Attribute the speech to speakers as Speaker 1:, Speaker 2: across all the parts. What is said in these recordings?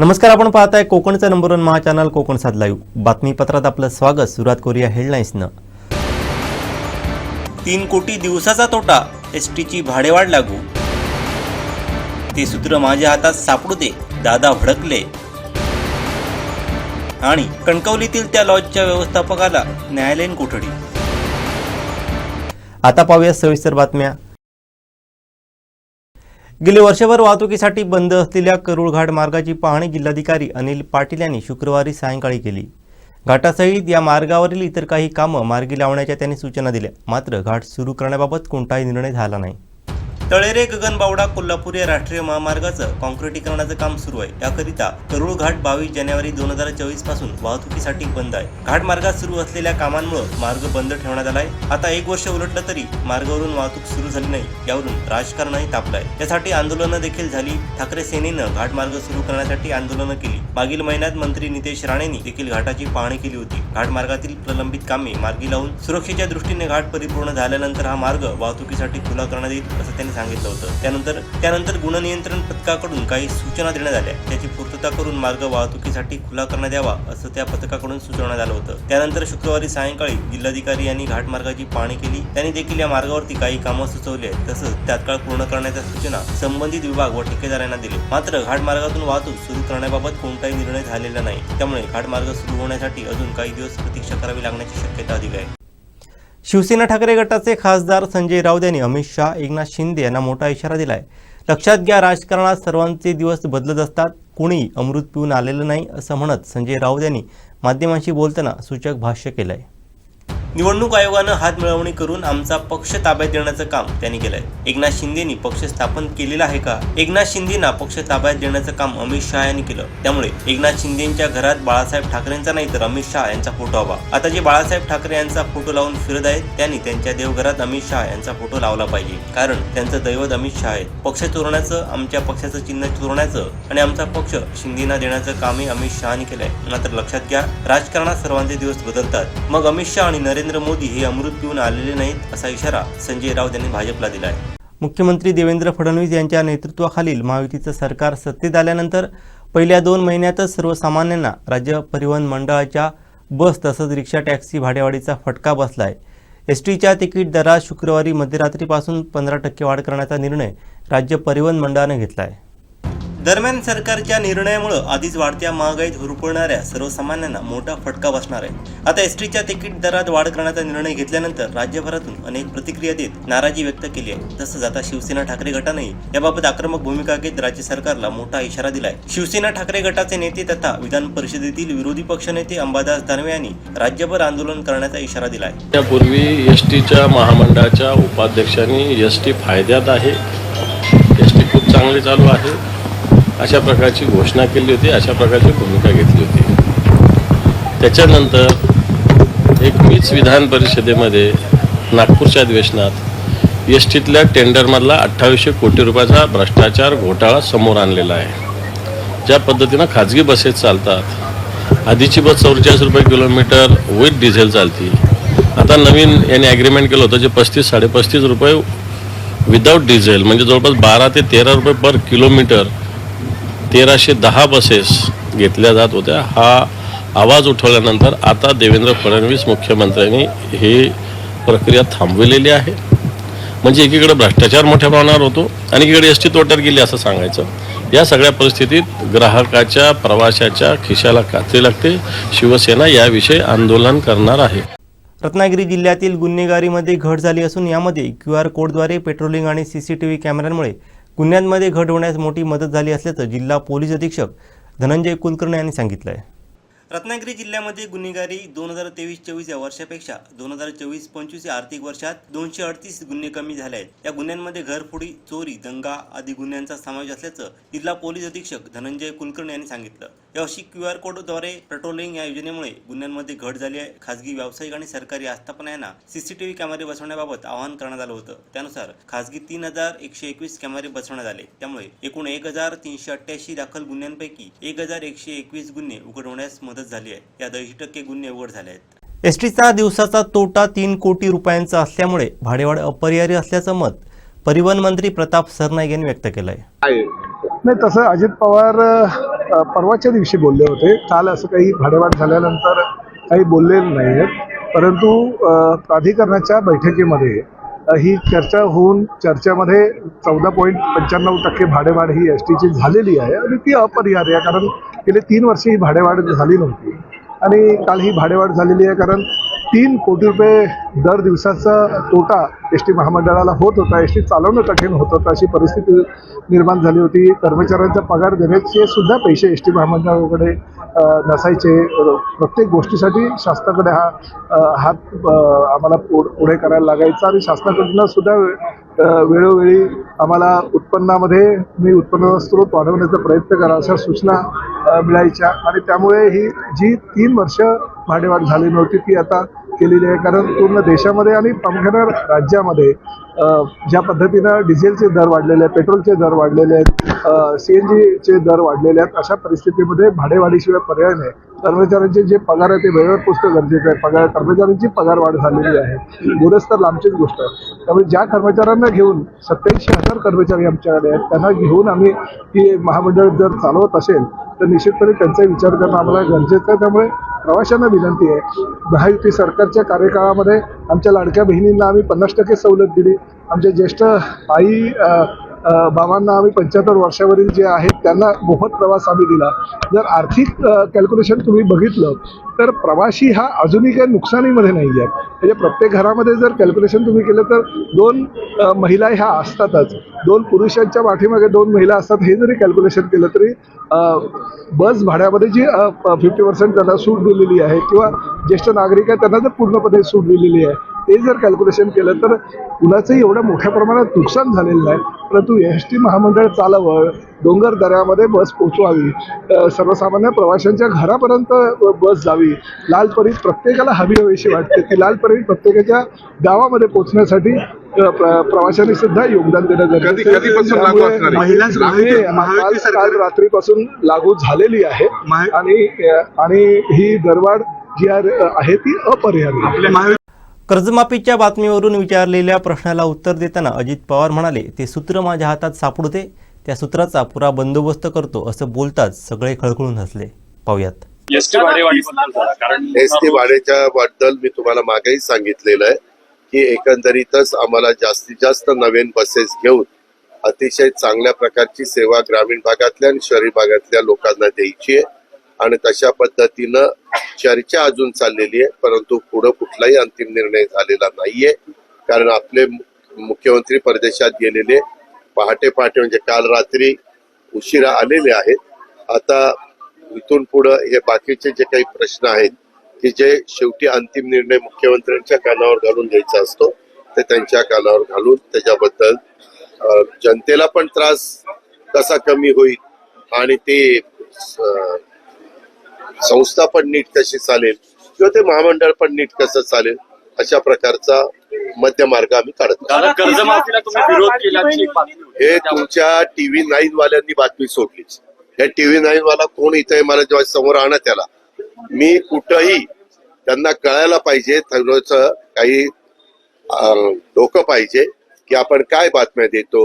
Speaker 1: नमस्कार आपण पाहताय कोकणचं number one Maha channel Konkan सात लाईव्ह बातमीपत्रात आपलं स्वागत. सुरुवात करूया हेडलाईन्सनं तीन कोटी दिवसाचा तोटा एस टीची भाडेवाढ लागू. ते सूत्र माझ्या हातात सापडू दे दादा भडकले. आणि कणकवलीतील त्या लॉजच्या व्यवस्थापकाला न्यायालयीन कोठडी. आता पाहूया सविस्तर बातम्या. गेले वर्षभर वाहतुकीसाठी बंद असलेल्या करुळघाट मार्गाची पाहणी जिल्हाधिकारी अनिल पाटील यांनी शुक्रवारी सायंकाळी केली. घाटासहित या मार्गावरील इतर काही कामं मार्गी लावण्याच्या त्यांनी सूचना दिल्या. मात्र घाट सुरू करण्याबाबत कोणताही निर्णय झाला नाही. तळेरे गगनबावडा कोल्हापूर या राष्ट्रीय महामार्गाचं कॉन्क्रिटीकरणाचं काम सुरू आहे. याकरिता करुळ घाट बावीस जानेवारी दोन हजार चोवीसपासून वाहतुकीसाठी बंद आहे. घाट मार्गात सुरू असलेल्या कामांमुळे मार्ग बंद ठेवण्यात आलाय. आता एक वर्ष उलटलं तरी मार्गावरून वाहतूक सुरू झाली नाही यावरून राजकारणही तापलंय. त्यासाठी आंदोलनं देखील झाली. ठाकरे सेनेनं घाट मार्ग सुरू करण्यासाठी आंदोलनं केली. मागील महिन्यात मंत्री नितेश राणेंनी देखील घाटाची पाहणी केली होती. घाट मार्गातील प्रलंबित कामे मार्गी लावून सुरक्षेच्या दृष्टीने घाट परिपूर्ण झाल्यानंतर हा मार्ग वाहतुकीसाठी खुला करण्यात येईल असं त्यांनी सांगितलं होतं. त्यानंतर त्यानंतर गुणनियंत्रण पथकाकडून काही सूचना देण्यात आल्या. त्याची पूर्तता करून मार्ग वाहतुकीसाठी खुला करण्यात यावा असं त्या पथकाकडून सुचवण्यात आलं होतं. त्यानंतर शुक्रवारी सायंकाळी जिल्हाधिकारी यांनी घाटमार्गाची पाहणी केली. त्यांनी देखील या मार्गावरती काही कामं सुचवली आहेत. तसंच तात्काळ पूर्ण करण्याच्या सूचना संबंधित विभाग व ठेकेदारांना दिले. मात्र घाटमार्गातून वाहतूक सुरू करण्याबाबत कोणताही निर्णय झालेला नाही. त्यामुळे घाटमार्ग सुरू होण्यासाठी अजून काही दिवस प्रतीक्षा करावी लागण्याची शक्यता अधिक आहे. शिवसेना ठाकरे गटाचे खासदार संजय राऊत यांनी अमित शहा एकनाथ शिंदे यांना मोठा इशारा दिलाय. लक्षात घ्या राजकारणात सर्वांचे दिवस बदलत असतात. कोणीही अमृत पिऊन आलेलं नाही असं म्हणत संजय राऊत यांनी माध्यमांशी बोलताना सूचक भाष्य केलं आहे निवडणूक आयोगानं हात मिळवणी करून आमचा पक्ष ताब्यात देण्याचं काम त्यांनी केलंय. एकनाथ शिंदेनी पक्ष स्थापन केलेला आहे का? एकनाथ शिंदेना पक्ष ताब्यात देण्याचं काम अमित शहा यांनी केलं. त्यामुळे एकनाथ शिंदेच्या घरात बाळासाहेब ठाकरेंचा नाही तर अमित शहा यांचा फोटो हवा. आता जे बाळासाहेब ठाकरे यांचा फोटो लावून फिरत आहेत त्यांनी त्यांच्या देवघरात अमित शहा यांचा फोटो लावला पाहिजे. कारण त्यांचं दैवत अमित शहा आहेत. पक्ष चोरण्याचं आमच्या पक्षाचं चिन्ह चोरण्याचं आणि आमचा पक्ष शिंदेना देण्याचं कामही अमित शहानी केलंय. मात्र लक्षात घ्या राजकारणात सर्वांचे दिवस बदलतात. मग अमित शहा आणि नरेंद्र नरेंद्र मोदी हे अमृत पिऊन आलेले नाहीत असा इशारा संजय राऊत यांनी भाजपला दिला आहे मुख्यमंत्री देवेंद्र फडणवीस यांच्या नेतृत्वाखालील महायुतीचं सरकार सत्तेत आल्यानंतर पहिल्या दोन महिन्यातच सर्वसामान्यांना राज्य परिवहन मंडळाच्या बस तसंच रिक्षा टॅक्सी भाडेवाढीचा फटका बसलाय. एस टीच्या तिकीट दरात शुक्रवारी मध्यरात्रीपासून पंधरा टक्के वाढ करण्याचा निर्णय राज्य परिवहन मंडळानं घेतला आहे दरम्यान सरकारच्या निर्णयामुळे आधीच वाढत्या महागाईत हुरपळणाऱ्या सर्वसामान्यांना मोठा फटका बसणार आहे. आता एस टीच्या तिकीट दरात वाढ करण्याचा निर्णय घेतल्यानंतर राज्यभरातून अनेक प्रतिक्रिया देत नाराजी व्यक्त केली आहे. तसंच आता शिवसेना ठाकरे गटानेही याबाबत आक्रमक भूमिका घेत राज्य सरकारला मोठा इशारा दिलाय. शिवसेना ठाकरे गटाचे नेते तथा विधान परिषदेतील विरोधी पक्षनेते अंबादास दानवे यांनी राज्यभर आंदोलन करण्याचा इशारा दिलाय.
Speaker 2: त्यापूर्वी एस टीच्या महामंडळाच्या उपाध्यक्षांनी एस टी फायद्यात आहे. एस टी खूप चांगली चालू आहे. अशा प्रकारची घोषणा केली होती अशा प्रकारची भूमिका घेतली होती. त्याच्यानंतर एक मीच विधान परिषदेमध्ये नागपूरच्या अधिवेशनात एस टीतल्या टेंडरमधला अठ्ठावीसशे कोटी रुपयाचा भ्रष्टाचार घोटाळा समोर आणलेला आहे. ज्या पद्धतीनं खाजगी बसेस चालतात आधीची बस चौवेचाळीस रुपये किलोमीटर विथ डिझेल चालती आता नवीन यांनी ॲग्रीमेंट केलं होतं जे पस्तीस साडेपस्तीस रुपये विदाऊट डिझेल म्हणजे जवळपास बारा ते तेरा रुपये पर किलोमीटर तेराशे दहा बसेस घेतल्या जात होत्या. हा आवाज उठवल्यानंतर आता देवेंद्र फडणवीस मुख्यमंत्र्यांनी ही प्रक्रिया थांबविलेली आहे. म्हणजे एकीकडे भ्रष्टाचार मोठ्या प्रमाणावर होतो आणि एकीकडे एस टी तोट्यात गेली असं सांगायचं. या सगळ्या परिस्थितीत ग्राहकाच्या प्रवाशाच्या खिशाला कात्री लागते. शिवसेना याविषयी आंदोलन करणार आहे.
Speaker 1: रत्नागिरी जिल्ह्यातील गुन्हेगारीमध्ये घट झाली असून यामध्ये क्यू आर कोडद्वारे पेट्रोलिंग आणि सी सी टी व्ही कॅमेऱ्यांमुळे गुन्ह्यांमध्ये घट होण्यास मोठी मदत झाली असल्याचं जिल्हा पोलीस अधीक्षक धनंजय कुलकर्णी यांनी सांगितलं आहे रत्नागिरी जिल्ह्यामध्ये गुन्हेगारी दोन हजार तेवीस चोवीस या वर्षापेक्षा दोन हजार चोवीस पंचवीस या आर्थिक वर्षात दोनशे अडतीस गुन्हे कमी झाले आहेत. या गुन्ह्यांमध्ये घरफोडी चोरी दंगा आदी गुन्ह्यांचा समावेश असल्याचं जिल्हा पोलीस अधीक्षक धनंजय कुलकर्णी यांनी सांगितलं. यावर्षी क्यू आर कोडद्वारे पेट्रोलिंग या योजनेमुळे गुन्ह्यांमध्ये घट झाली आहे. खासगी व्यावसायिक आणि सरकारी आस्थापना यांना सीसीटीव्ही कॅमेरे बसवण्याबाबत आवाहन करण्यात आलं होतं. त्यानुसार खासगी तीन हजार एकशे एकवीस कॅमेरे बसवण्यात आले. त्यामुळे एकूण एक हजार तीनशे अठ्ठ्याऐंशी दाखल गुन्ह्यांपैकी एक हजार एकशे एकवीस गुन्हे उघड होण्यास मदत झाली आहे. यात ऐंशी टक्के गुन्हे उघड झाले आहेत. एस टीचा दिवसाचा तोटा तीन कोटी रुपयांचा असल्यामुळे भाडेवाढ अपरिहार्य असल्याचं मत परिवहन मंत्री प्रताप सरनाईक यांनी व्यक्त केलं आहे
Speaker 3: नाही तसं अजित पवार परवाच्या दिवशी बोलले होते. काल असं काही भाडेवाढ झाल्यानंतर काही बोललेलं नाही आहेत परंतु प्राधिकरणाच्या बैठकीमध्ये ही चर्चा होऊन चर्चेमध्ये चौदा पॉईंट पंच्याण्णव टक्के भाडेवाढ ही एस टीची झालेली आहे आणि ती अपरिहार्य आहे. कारण गेले तीन वर्ष ही भाडेवाढ झाली नव्हती. आणि काल ही भाडेवाढ झालेली आहे कारण तीन कोटी रुपये दर दिवसाचा तोटा एस टी महामंडळाला होत होता. एस टी चालवणं कठीण होत होतं. अशी परिस्थिती निर्माण झाली होती. कर्मचाऱ्यांचा पगार देण्याचे सुद्धा पैसे एस टी महामंडळाकडे नसायचे. प्रत्येक गोष्टीसाठी शासनाकडे हा हात आम्हाला पुढे करायला लागायचा आणि शासनाकडनं सुद्धा वेळोवेळी आम्हाला उत्पन्नामध्ये मी उत्पन्नाचा स्रोत वाढवण्याचा प्रयत्न करा अशा सूचना मिळायच्या. आणि त्यामुळे ही जी तीन वर्ष भाडेवाढ झाली नव्हती ती आता केलेली आहे. कारण पूर्ण देशामध्ये आणि प्रामुख्यानं राज्यामध्ये ज्या पद्धतीनं डिझेलचे दर वाढलेले आहेत पेट्रोलचे दर वाढलेले आहेत सी एन जीचे दर वाढलेले आहेत अशा परिस्थितीमध्ये भाडेवाढीशिवाय पर्याय नाही. कर्मचाऱ्यांचे जे पगार आहे ते वेळेवर पुस्तक गरजेचं आहे. पगार कर्मचाऱ्यांची पगार वाढ झालेली आहे. बोनस तर लांबचीच गोष्ट आहे. त्यामुळे ज्या कर्मचाऱ्यांना घेऊन सत्याऐंशी हजार कर्मचारी आमच्याकडे आहेत त्यांना घेऊन आम्ही ही महामंडळ जर चालवत असेल तर निश्चितपणे त्यांचा विचार करणं आम्हाला गरजेचं आहे. त्यामुळे प्रवाशांना विनंती आहे महायुती सरकारच्या कार्यकाळामध्ये आमच्या लाडक्या बहिणींना आम्ही पन्नास टक्के सवलत दिली. आमच्या ज्येष्ठ आई बाबांना आम्ही पंच्याहत्तर वर्षावरील जे आहेत त्यांना मोफत प्रवास आम्ही दिला. जर आर्थिक कॅल्क्युलेशन तुम्ही बघितलं तर प्रवासी हा अजूनही काही नुकसानीमध्ये नाही आहे. म्हणजे प्रत्येक घरामध्ये जर कॅल्क्युलेशन तुम्ही केलं तर दोन महिला ह्या असतातच. दोन पुरुषांच्या पाठीमागे दोन महिला असतात हे जरी कॅल्क्युलेशन केलं तरी बस भाड्यामध्ये जी फिफ्टी पर्सेंट त्यांना सूट दिलेली आहे किंवा ज्येष्ठ नागरिक आहे त्यांना जर पूर्णपणे सूट दिलेली आहे. ते जर कॅल्क्युलेशन केलं तर कुणाचंही एवढ्या मोठ्या प्रमाणात नुकसान झालेलं नाही. परंतु एस टी महामंडळ चालावं डोंगर दऱ्यामध्ये बस पोचवावी सर्वसामान्य प्रवाशांच्या घरापर्यंत बस जावी लालपरी प्रत्येकाला हवी हवीशी वाटते. ती लालपरी प्रत्येकाच्या गावामध्ये पोचण्यासाठी प्रवाशांनी सुद्धा योगदान देणं गरजेचं रात्रीपासून लागू झालेली आहे. आणि आणि ही दरवाढ जी आहे ती अपरिहार्य.
Speaker 1: कर्जमाफीच्या बातमीवरून विचारलेल्या प्रश्नाला उत्तर देताना अजित पवार म्हणाले ते सूत्र माझ्या हातात सापडते त्या सूत्राचा पुरा बंदोबस्त करतो असं बोलताच सगळे खळखळून हसले. पाहुयात.
Speaker 4: एसटी
Speaker 5: भाड्याच्या बद्दल मी तुम्हाला मागेही सांगितलेलं आहे की एकंदरीतच आम्हाला जास्तीत जास्त नवीन बसेस घेऊन अतिशय चांगल्या प्रकारची सेवा ग्रामीण भागातल्या आणि शहरी भागातल्या लोकांना द्यायची आहे. आणि तशा पद्धतीनं चर्चा अजून चाललेली आहे परंतु पुढं कुठलाही अंतिम निर्णय झालेला नाहीये. कारण आपले मु- मुख्यमंत्री परदेशात गेलेले पहाटे पहाटे म्हणजे काल रात्री उशिरा आलेले आहेत. आता इथून पुढं हे बाकीचे जे काही प्रश्न आहेत की जे शेवटी अंतिम निर्णय मुख्यमंत्र्यांच्या कानावर घालून घ्यायचा असतो ते त्यांच्या कानावर घालून त्याच्याबद्दल जनतेला पण त्रास कसा कमी होईल आणि ते संस्था पण नीट कशी चालेल किंवा ते महामंडळ पण नीट कसं चालेल अशा प्रकारचा मध्यमार्ग आम्ही काढत. हे तुमच्या टीव्ही नाईन वाल्यांनी बातमी सोडलीच. हे टीव्ही नाईन वाला कोण इथे आहे मला जेव्हा समोर आणा त्याला. मी कुठंही त्यांना कळायला पाहिजे काही डोकं पाहिजे की आपण काय बातम्या देतो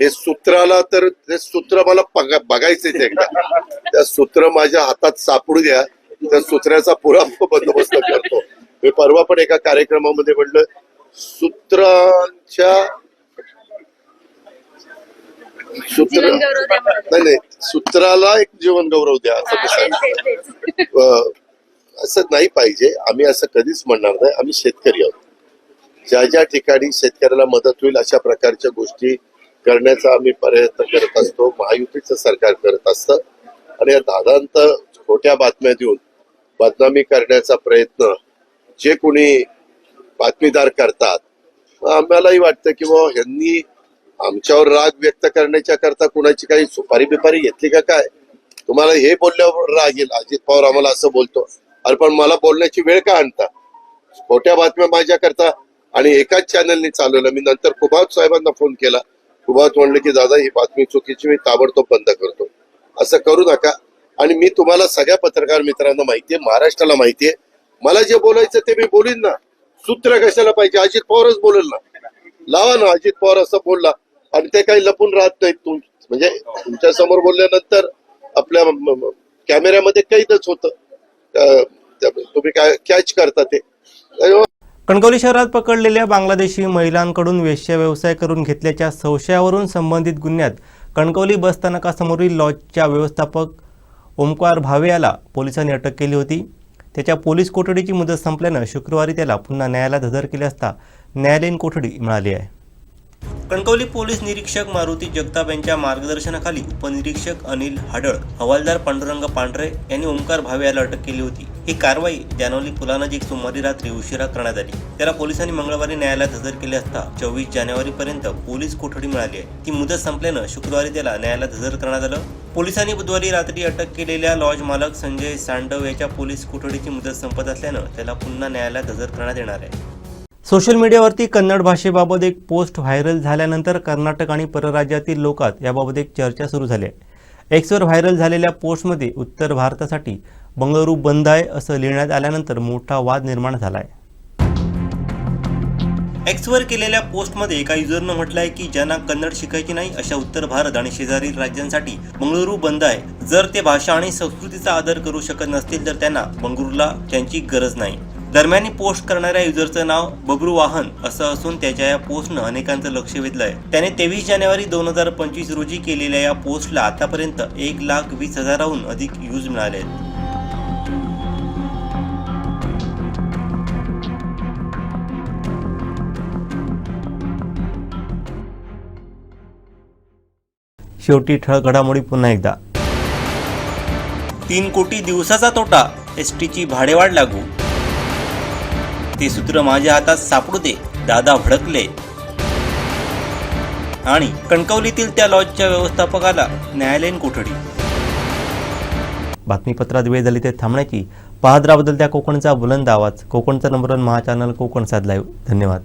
Speaker 5: हे सूत्राला तर ते सूत्र मला बघा- बघायचंच एकदा. त्या सूत्र माझ्या हातात सापडू द्या. त्या सूत्राचा पुरा बंदोबस्त करतो. मी परवा पण एका कार्यक्रमामध्ये म्हटलं सूत्रांच्या सूत्र नाही नाही. सूत्राला एक जीवन गौरव द्या असं अं, असं नाही पाहिजे. आम्ही असं कधीच म्हणणार नाही. आम्ही शेतकरी आहोत. ज्या ज्या ठिकाणी शेतकऱ्याला मदत होईल अशा प्रकारच्या गोष्टी करण्याचा आम्ही प्रयत्न करत असतो. महायुतीचं सरकार करत असतं. आणि या दादांत खोट्या बातम्या देऊन बदनामी करण्याचा प्रयत्न जे कोणी बातमीदार करतात आम्हालाही वाटतं की बा ह्यांनी आमच्यावर राग व्यक्त करण्याच्या करता कुणाची काही सुपारी बिपारी घेतली का काय? तुम्हाला हे बोलल्यावर राग येईल. अजित पवार आम्हाला असं बोलतो. अरे पण मला बोलण्याची वेळ का आणता? खोट्या बातम्या माझ्या करता आणि एकाच चॅनलने चालवलं मी नंतर कुमार साहेबांना फोन केला. तुम्हाला म्हणलं की दादा ही बातमी चुकीची मी ताबडतोब बंद करतो. असं करू नका. आणि मी तुम्हाला सगळ्या पत्रकार मित्रांना माहितीये महाराष्ट्राला माहितीये. मला जे बोलायचं ते मी बोलीन ना. सूत्र कशाला पाहिजे? अजित पवारच बोलेल ना. लावा ना अजित पवार असं बोलला. आणि ते काही लपून राहत नाहीत. तुम म्हणजे तुमच्यासमोर बोलल्यानंतर आपल्या कॅमेऱ्यामध्ये कैदच होतं. तुम्ही काय कॅच करता ते?
Speaker 1: कणकवली शहरात पकडलेल्या बांगलादेशी महिलांकडून वेश्या व्यवसाय करून घेतल्याच्या संशयावरून संबंधित गुन्ह्यात कणकवली बसस्थानकासमोरील लॉजच्या व्यवस्थापक ओमकार भावे याला पोलिसांनी अटक केली होती. त्याच्या पोलीस कोठडीची मुदत संपल्यानं शुक्रवारी त्याला पुन्हा न्यायालयात हजर केले असता न्यायालयीन कोठडी मिळाली आहे. कणकवली पोलीस निरीक्षक मारुती जगताप यांच्या मार्गदर्शनाखाली उपनिरीक्षक अनिल हाडळ हवालदार पांडुरंग पांढरे यांनी ओंकार भावे याला अटक केली होती. ही कारवाई जानवली पुलानजीक सोमवारी रात्री उशिरा करण्यात आली. त्याला पोलिसांनी मंगळवारी न्यायालयात हजर केले असता चोवीस जानेवारीपर्यंत पोलीस कोठडी मिळाली आहे. ती मुदत संपल्यानं शुक्रवारी त्याला न्यायालयात हजर करण्यात आलं. पोलिसांनी बुधवारी रात्री अटक केलेल्या लॉज मालक संजय सांडव याच्या पोलीस कोठडीची मुदत संपत असल्यानं त्याला पुन्हा न्यायालयात हजर करण्यात येणार आहे. सोशल मीडियावरती कन्नड भाषेबाबत एक पोस्ट व्हायरल झाल्यानंतर कर्नाटक आणि परराज्यातील लोकात याबाबत एक चर्चा सुरू झाली आहे. एक्सवर व्हायरल झालेल्या पोस्टमध्ये उत्तर भारतासाठी बंगळुरू बंद आहे असं लिहिण्यात आल्यानंतर मोठा वाद निर्माण झाला आहे एक्सवर केलेल्या पोस्टमध्ये एका युजरनं म्हटलं आहे की ज्यांना कन्नड शिकायची नाही अशा उत्तर भारत आणि शेजारील राज्यांसाठी बंगळुरू बंद आहे. जर ते भाषा आणि संस्कृतीचा आदर करू शकत नसतील तर त्यांना बंगळुरूला त्यांची गरज नाही. दरम्यान ही पोस्ट करणाऱ्या युजरचं नाव बबरू वाहन असं असून त्याच्या या पोस्टनं अनेकांचं लक्ष वेधलंय. त्याने तेवीस जानेवारी दोन हजार पंचवीस रोजी केलेल्या या पोस्टला आतापर्यंत एक लाख वीस हजाराहून अधिक व्ह्यूज मिळाले शेवटी ठळक घडामोडी पुन्हा एकदा. तीन कोटी दिवसाचा तोटा एस टीची भाडेवाढ लागू ते सूत्र माझ्या हातात सापडू दे. दादा भडकले. आणि कणकवलीतील त्या लॉजच्या व्यवस्थापकाला न्यायालयीन कोठडी. बातमीपत्रात वेळ झाली ते थांबण्याची. पाहत त्या कोकणचा बुलंद आवाज. कोकणचा number one Maha channel Konkan साध लाईव्ह धन्यवाद.